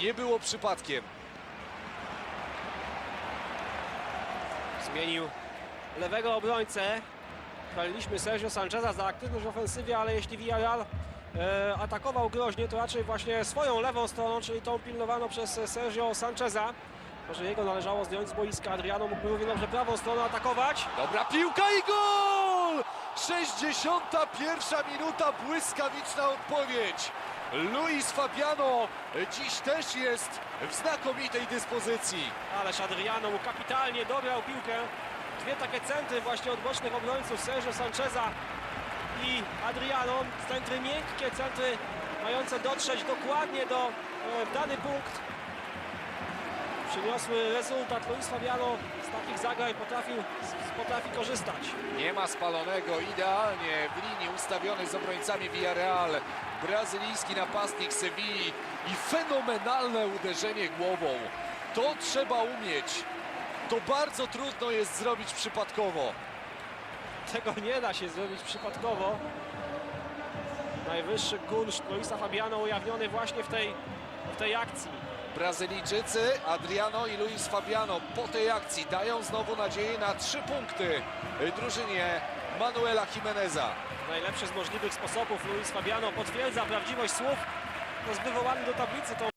nie było przypadkiem. Zmienił lewego obrońcę. Chwaliliśmy Sergio Sancheza za aktywność w ofensywie, ale jeśli Villarreal e, atakował groźnie, to raczej właśnie swoją lewą stroną, czyli tą pilnowaną przez Sergio Sancheza. Może jego należało zdjąć z boiska. Adriano mógłby równie dobrze prawą stroną atakować. Dobra piłka i gol! 61 minuta, błyskawiczna odpowiedź. Luis Fabiano dziś też jest w znakomitej dyspozycji. Ależ Adriano mu kapitalnie dobrał piłkę. Dwie takie centry właśnie od bocznych obrońców Sergio Sancheza i Adriano. Centry miękkie, centry mające dotrzeć dokładnie do e, w dany punkt. Przyniosły rezultat. Luis Fabiano z takich zagrań potrafił, potrafi korzystać. Nie ma spalonego, idealnie w linii ustawiony z obrońcami Villarreal. Brazylijski napastnik Sewilli i fenomenalne uderzenie głową. To trzeba umieć. To bardzo trudno jest zrobić przypadkowo. Tego nie da się zrobić przypadkowo. Najwyższy kunszt Luisa Fabiano ujawniony właśnie w tej, w tej akcji. Brazylijczycy Adriano i Luis Fabiano po tej akcji dają znowu nadzieję na trzy punkty drużynie Manuela Jimeneza. Najlepszy z możliwych sposobów Luis Fabiano potwierdza prawdziwość słów no, z do tablicy tą